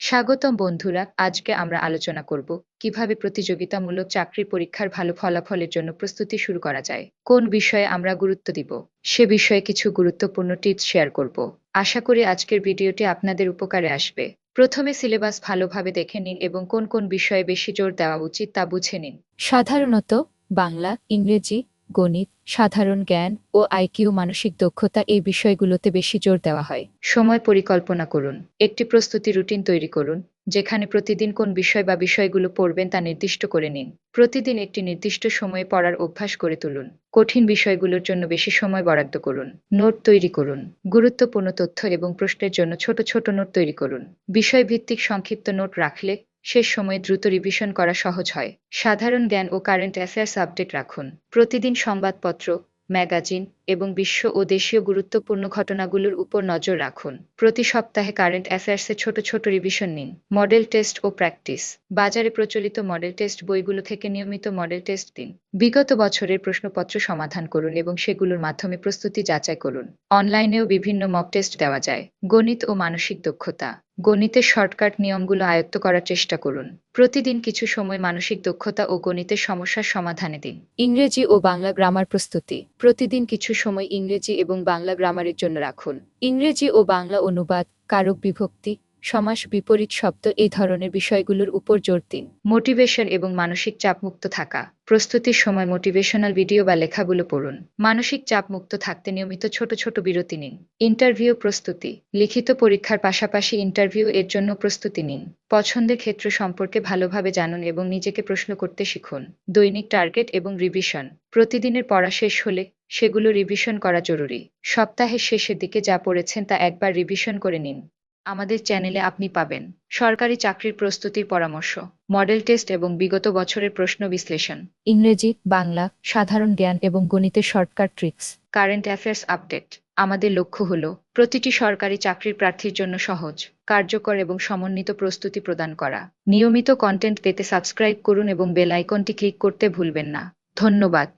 স্বাগতম বন্ধুরা, আজকে আমরা আলোচনা করব কীভাবে প্রতিযোগিতামূলক চাকরির পরীক্ষার ভালো ফলাফলের জন্য প্রস্তুতি শুরু করা যায়, কোন বিষয়ে আমরা গুরুত্ব দিব, সে বিষয়ে কিছু গুরুত্বপূর্ণ টিপস শেয়ার করব। আশা করি আজকের ভিডিওটি আপনাদের উপকারে আসবে। প্রথমে সিলেবাস ভালোভাবে দেখে নিন এবং কোন কোন বিষয়ে বেশি জোর দেওয়া উচিত তা বুঝে নিন। সাধারণত বাংলা, ইংরেজি, গণিত, সাধারণ জ্ঞান ও আইকিউ মানসিক দক্ষতা এই বিষয়গুলোতে বেশি জোর দেওয়া হয়। সময় পরিকল্পনা করুন। একটি প্রস্তুতি রুটিন তৈরি করুন, যেখানে প্রতিদিন কোন বিষয় বা বিষয়গুলো পড়বেন তা নির্দিষ্ট করে নিন। প্রতিদিন একটি নির্দিষ্ট সময়ে পড়ার অভ্যাস করে তুলুন। কঠিন বিষয়গুলোর জন্য বেশি সময় বরাদ্দ করুন। নোট তৈরি করুন। গুরুত্বপূর্ণ তথ্য এবং প্রশ্নের জন্য ছোট ছোট নোট তৈরি করুন। বিষয়ভিত্তিক সংক্ষিপ্ত নোট রাখলে শেষ সময়ে দ্রুত রিভিশন করা সহজ হয়। সাধারণ জ্ঞান ও কারেন্ট অ্যাফেয়ার্স আপডেট রাখুন। প্রতিদিন সংবাদপত্র ম্যাগাজিন এবং বিশ্ব ও দেশীয় গুরুত্বপূর্ণ ঘটনাগুলোর উপর নজর রাখুন। প্রতি সপ্তাহে কারেন্ট অ্যাফেয়ার্সে ছোট ছোট রিভিশন নিন। মডেল টেস্ট ও প্র্যাকটিস। বাজারে প্রচলিত মডেল টেস্ট বইগুলো থেকে নিয়মিত মডেল টেস্ট দিন। বিগত বছরের প্রশ্নপত্র সমাধান করুন এবং সেগুলোর মাধ্যমে প্রস্তুতি যাচাই করুন। অনলাইনেও বিভিন্ন মক টেস্ট দেওয়া যায়। গণিত ও মানসিক দক্ষতা। গণিতের শর্টকাট নিয়মগুলো আয়ত্ত করার চেষ্টা করুন। প্রতিদিন কিছু সময় মানসিক দক্ষতা ও গণিতের সমস্যার সমাধানে দিন। ইংরেজি ও বাংলা গ্রামার প্রস্তুতি। প্রতিদিন কিছু সময় ইংরেজি এবং বাংলা গ্রামারের জন্য রাখুন। ইংরেজি ও বাংলা অনুবাদ, কারক বিভক্তি, সমাস বিপরীত শব্দ এই ধরনের বিষয়গুলোর উপর জোর দিন। মোটিভেশন এবং মানসিক চাপমুক্ত থাকা। প্রস্তুতির সময় মোটিভেশনাল ভিডিও বা লেখাগুলো পড়ুন। মানসিক চাপমুক্ত থাকতে নিয়মিত ছোট ছোট বিরতি নিন। ইন্টারভিউ প্রস্তুতি। লিখিত পরীক্ষার পাশাপাশি ইন্টারভিউ এর জন্য প্রস্তুতি নিন। পছন্দের ক্ষেত্র সম্পর্কে ভালোভাবে জানুন এবং নিজেকে প্রশ্ন করতে শিখুন। দৈনিক টার্গেট এবং রিভিশন। প্রতিদিনের পড়া শেষ হলে সেগুলো রিভিশন করা জরুরি। সপ্তাহের শেষের দিকে যা পড়েছেন তা একবার রিভিশন করে নিন। আমাদের চ্যানেলে আপনি পাবেন। সরকারি চাকরির প্রস্তুতির পরামর্শ মডেল টেস্ট এবং বিগত বছরের প্রশ্ন বিশ্লেষণ ইংরেজি বাংলা সাধারণ জ্ঞান এবং গণিতের shortcut tricks current affairs update আমাদের লক্ষ্য হল প্রতিটি সরকারি চাকরির প্রার্থীর জন্য সহজ কার্যকর এবং সমন্বিত প্রস্তুতি প্রদান করা। নিয়মিত কন্টেন্ট পেতে সাবস্ক্রাইব করুন এবং বেল আইকনটি ক্লিক করতে ভুলবেন না। ধন্যবাদ।